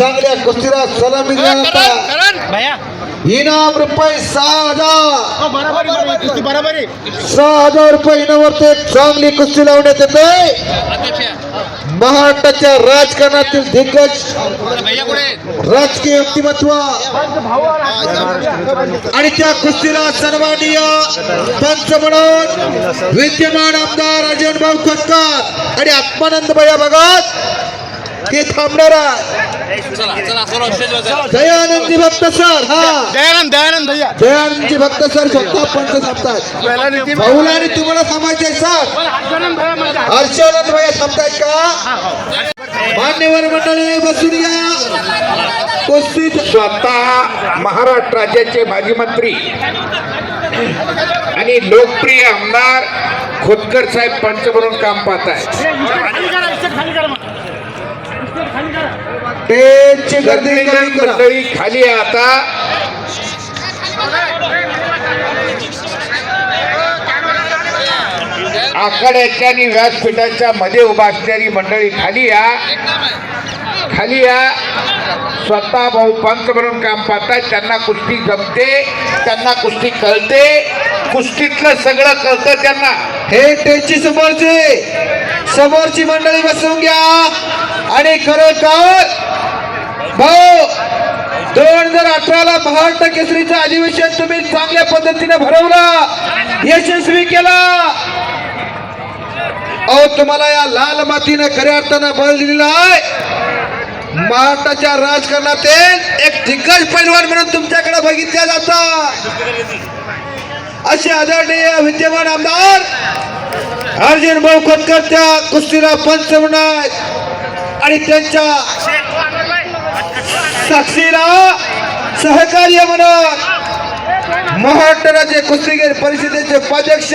चांगल्या कुस्तीला सलामी इनाम रुपये सहा हजार. बराबरी बराबरी. कुस्ती बराबरी. सहा हजार रुपये इनामावरती चांगली कुस्ती लावण्यात येते. महाराष्ट्राच्या राजकारणातील दिग्गज राजकीय व्यक्तिमत्व. आणि त्या कुस्तीला सन्माननीय पंच म्हणून विद्यमान आमदार अजय भाऊ खोतकर आणि आत्मानंद भैया भगत हे थांबणार आहे दयानंदजी भक्त सर हा दयानंद दयानंद भैया दयानंदजी भक्त सर स्वतः पंच थांबतात भाऊला आणि तुम्हाला थांबायचे सर हर्षानंद भैया थांबतायत का मान्यवर मंडळी बसून या। कुस्ती स्वतः महाराष्ट्र राज्याचे माजी मंत्री आणि लोकप्रिय आमदार खोतकर साहेब पंच म्हणून काम पाहत आहेत. टेनची गर्दी कमी गर्दीची करा. मंडळी खाली आहे आता. आखाड्याच्या आणि व्यासपीठाच्या मध्ये उभा असणारी मंडळी खाली या. खाली या. स्वतः भाऊ पंत म्हणून काम पाहतात त्यांना कुस्ती जमते त्यांना कुस्ती कळते. कुस्तीतलं सगळं कळतं त्यांना. हे टेनची समोरचे. समोरची मंडळी बसवून घ्या. आणि खरोखर भाऊ दोन हजार अठराला महाराष्ट्र केसरीचं अधिवेशन तुम्ही चांगल्या पद्धतीने भरवलं. यशस्वी केला. अहो तुम्हाला या लाल मातीनं खऱ्या अर्थानं बळ दिलेला आहे. महाराष्ट्राच्या राजकारणात एक दिग्गज पैलवान म्हणून तुमच्याकडे बघितल्या जातात. असे आदरणीय विद्यमान आमदार अर्जुन भाऊ खोतकर त्या कुस्तीला पंच म्हणत आणि त्यांच्या साक्षीला सहकार्य म्हणून महाराष्ट्र राज्य कुस्तीगीर परिषदेचे उपाध्यक्ष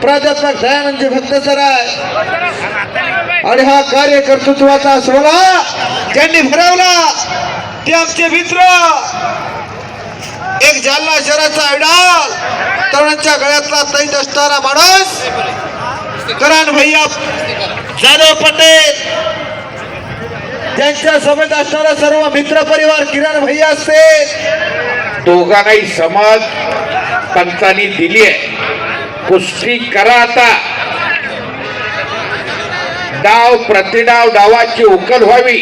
प्राध्यापक दयानंदजी भक्त सर आणि हा कार्यकर्तृत्वाचा सोहळा ज्यांनी भरवला. ते आमचे मित्र एक जालना शहराचा आयडॉल तरुणांच्या गळ्यातला तैत असणारा माणूस करण भैया जाधव पटेल त्यांच्यासोबत असणारा सर्व मित्र परिवार किरण भैया असते. दोघांनाही समज पंचांनी दिली आहे. कुस्ती करा आता. डाव प्रतिडाव डावाची उकल व्हावी.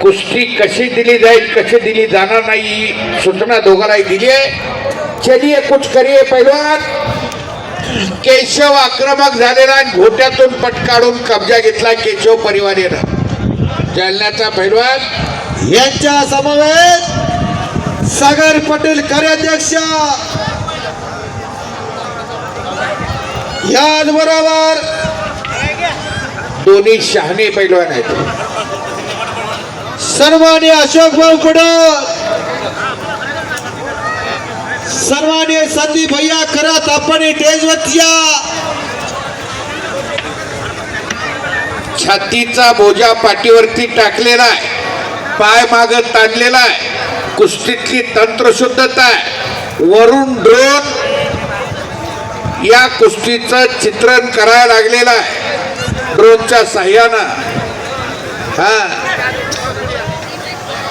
कुस्ती कशी दिली जाईल कशी दिली जाणार नाही सूचना दोघांनाही दिली आहे. चलिये कुछ करिए पैलवान. केशव आक्रमक झालेला घोट्यातून पटकाडून कब्जा घेतला केशव परिवारेनं जालन्याचा पैलवान यांच्या समवेत सागर पटेल कार्याध्यक्ष याचबरोबर दोन्ही शहाणे पैलवान आहेत. सन्मान्य अशोक भाऊ कुडक सन्मान्य संदीप भैया करत आपण टेजवरच्या छातीचा बोजा पाठीवरती टाकलेला आहे. पाय माग ताणलेला आहे. कुस्तीतली तंत्रशुद्धता आहे. वरून ड्रोन या कुस्तीचं चित्रण करायला लागलेलं आहे. ड्रोनच्या साह्यानं हा.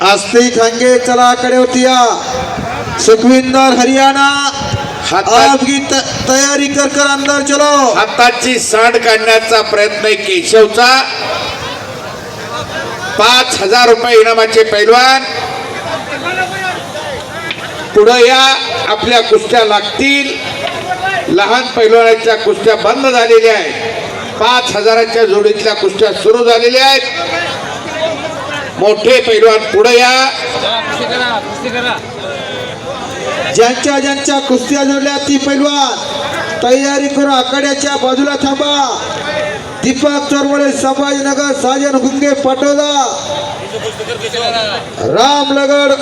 आस्ती खांगे चला कडे होती या. सुखविंदर हरियाणा। आपकी त- तयारी कर कर अंदर चलो। हाताची सांड काढण्याचा प्रयत्न केशवचा. पाच हजार रुपये इनामाचे पैलवान. पुढं या आपल्या कुस्त्या लागतील. लहान पैलवानाच्या कुस्त्या बंद झालेल्या आहेत. पाच हजाराच्या जोडीतल्या कुस्त्या सुरू झालेल्या आहेत. मोठे पैलवान पुढे या. ज्यांच्या ज्यांच्या कुस्त्या जोडल्या ती पैलवान. तयारी करू आखाड्याच्या बाजूला थांबा. दीपक चोरवडे संभाजीनगर साजन गुंगे पाटोदा. रामनगर.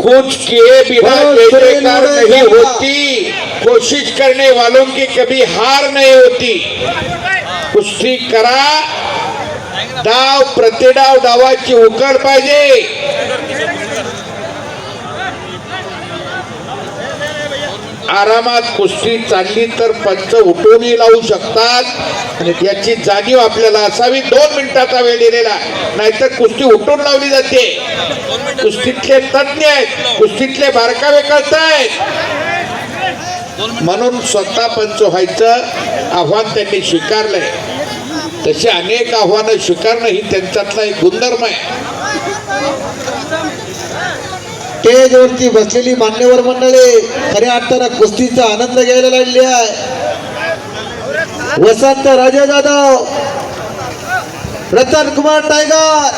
कुछ किए बिना नहीं। होती। कोशिश करने वालों की कभी हार नहीं होती। कुस्ती करा डाव प्रतिडाव डावाची उकड पाहिजे। आरामात कुस्ती चालली तर पंच उठूनही लावू शकतात. आणि याची जाणीव आपल्याला असावी. दोन मिनिटाचा वेळ दिलेला नाहीतर कुस्ती उठून लावली जाते. कुस्तीतले तज्ज्ञ आहेत. कुस्तीतले बारकावे कळतायत म्हणून स्वतः पंच व्हायचं आव्हान त्यांनी स्वीकारलंय. तसे अनेक आव्हानं स्वीकारणं ही त्यांच्यातला एक गुणधर्म आहे. स्टेजवरती बसलेली मान्यवर मंडळी खऱ्या अर्थानं कुस्तीचा आनंद घ्यायला लागली आहे. वसंत राजे जाधव रतन कुमार टायगर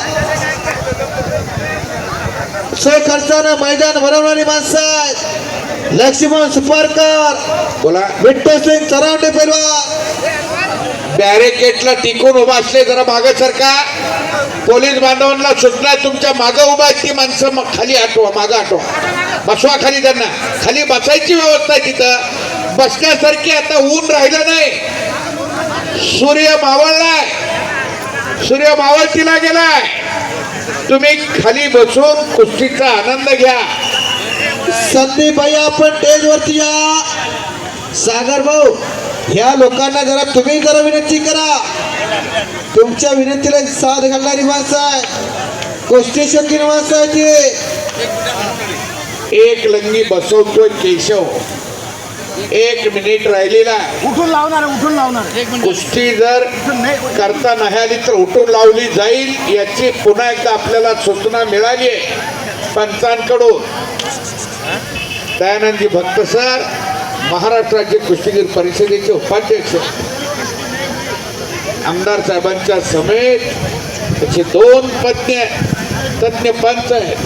खर्चानं मैदान भरवणारी माणसं आहेत. लक्ष्मण सुपारकर बोला. विठ्ठल सिंग चरावडे पैलवान बॅरिकेडला टिकून उभा असले जरा मागं सरका पोलीस बांधवांना सुटला तुमच्या मागं उभा आहेत ती माणसं मग खाली आठवा मागं आठवा बसवा खाली त्यांना. खाली बसायची व्यवस्था आहे तिथं. बसण्यासारखी आता ऊन राहिलं नाही. सूर्य मावळलाय. सूर्य मावळतीला गेलाय. तुम्ही खाली बसून कुस्तीचा आनंद घ्या. संदीप भाई आपण स्टेजवरती या. सागर भाऊ ह्या लोकांना जरा तुम्ही जरा विनंती करा. तुमच्या विनंतीला साथ घालणारी माणसं आहे कुस्ती शौकीन माणसं आहे ती एक लंगी बसवतोय केशव. एक मिनिट राहिलेला. उठून लावणार उठून लावणार एक मिनिट कुस्ती जर करता नाही आली तर उठून लावली जाईल याची पुन्हा एकदा आपल्याला सूचना मिळाली आहे. पंचांकडून. दयानंदजी भक्त सर महाराष्ट्र राज्य कुस्तीगीर परिषदेचे उपाध्यक्ष आमदार साहेबांच्या समेत त्याचे दोन तज्ञ तज्ञ पंच आहेत.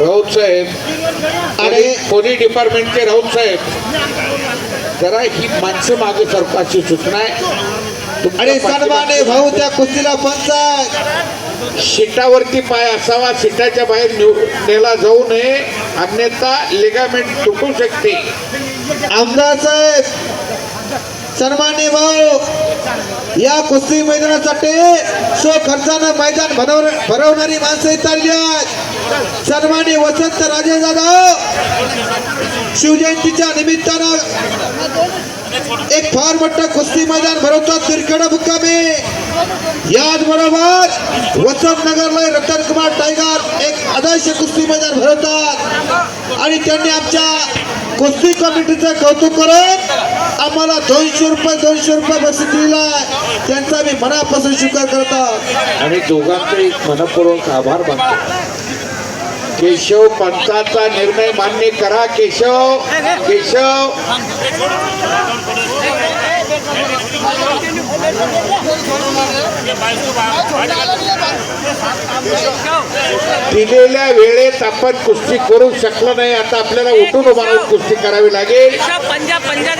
राऊत साहेब आणि पोलीस डिपार्टमेंटचे राऊत साहेब जरा ही माणसं मागे सरकारची सूचना आहे. आणि सन्माने भाऊ त्या कुस्तीला पंच आहे शिटावरती पाय असावा शिटाच्या बाहेर नेला जाऊ नये. अन्यथा लिगामेंट तुटू शकते. आमदार साहेब सन्मान्य भाऊ या कुस्ती मैदानासाठी सो खर्चानं मैदान भरव भरवणारी माणसं इथं आली आहेत. सन्मान्य वसंत राजे जाधव शिवजयंतीच्या निमित्तानं एक फार मोठं कुस्ती मैदान भरवतात तिरकडा मुक्कामी. याचबरोबर वसंत नगरला रतन कुमार टायगर एक आदर्श कुस्ती मैदान भरवतात. आणि त्यांनी आमच्या कुस्ती कमिटीचं कौतुक करत आम्हाला दोनशे रुपये दोनशे रुपये बक्षीस दिला त्यांचा मी मनापासून स्वीकार करतात आणि दोघांचे एक मनपूर्वक आभार मानतो. केशव पंचाचा निर्णय मान्य करा केशव. केशव. दिलेल्या वेळेत आपण कुस्ती करू शकलो नाही. आता आपल्याला उठून उभा राहून कुस्ती करावी लागेल. पंजाब पंजा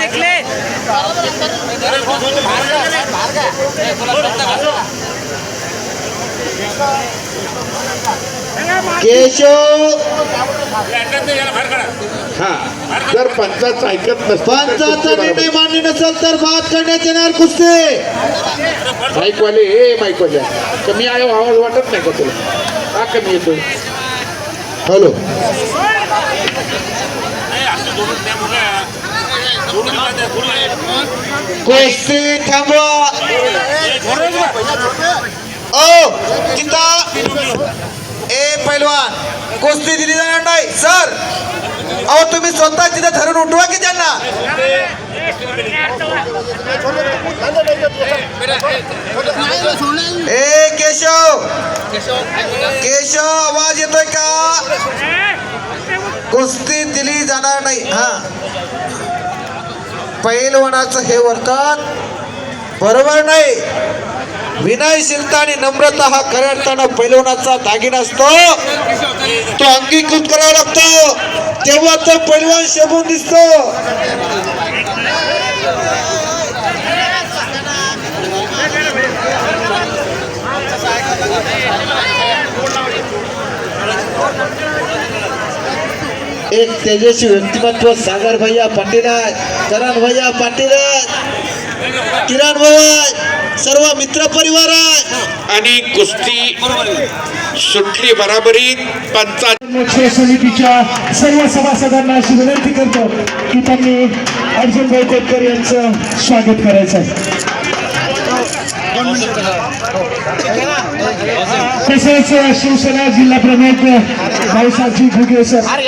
केशव हा जर पंचाचं ऐकत नसतं पंचाचा निर्णय मान्य नसेल तर बाद करण्यात येणार कुस्ती माईकवाले हे माईकवाले कमी आहे आवाज वाटत नाही का तुला का कमी येतोय हॅलो कुस्ती थांबवा ओ तिथं ए पैलवान कुस्ती दिली जाणार नाही सर. अहो तुम्ही स्वतः तिथे धरून उठवा की त्यांना? ए केशव. केशव आवाज येतोय का? कुस्ती दिली जाणार नाही. हा. पैलवानाचं हे वर्तन बरोबर नाही. विनयशीलता आणि नम्रता हा खऱ्या अर्थानं पैलवानाचा दागिना असतो. तो अंगीकृत करावा लागतो. तेव्हा तो पैलवान शोभून दिसतो. एक तेजस्वी व्यक्तिमत्व सागर भैया पाटील आहे करण भैया पाटील किरण भाऊ सर्व मित्र परिवार आहे. आणि कुस्ती सुटली बराबरीत पंचायत मोर्चे समितीच्या सर्व सभासदांना अशी विनंती करतो की त्यांनी अर्जुन भाई खोतकर यांचं स्वागत करायचं आहे. तसेच शिवसेना जिल्हा प्रमुख भाईसाहेबजी घुगे सर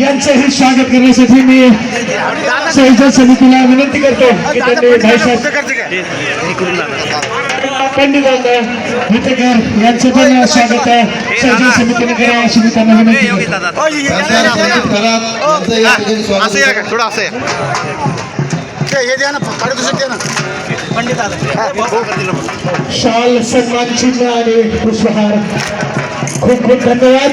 यांचंही स्वागत करण्यासाठी मी संयोजन समितीला विनंती करतो की त्यांनी भाईसाहेब पंडित विटेकर यांचं पण स्वागत आहे संयोजन समितीने करा अशी मी त्यांना विनंती। करतो खासदार संदीप खरात यांचं या ठिकाणी स्वागत आहे. थोडं असं आहे ते हे द्या ना काढू दुसरं द्या। ना शाल सन्मान चिन्ह आणि पुष्पहार खूप खूप धन्यवाद।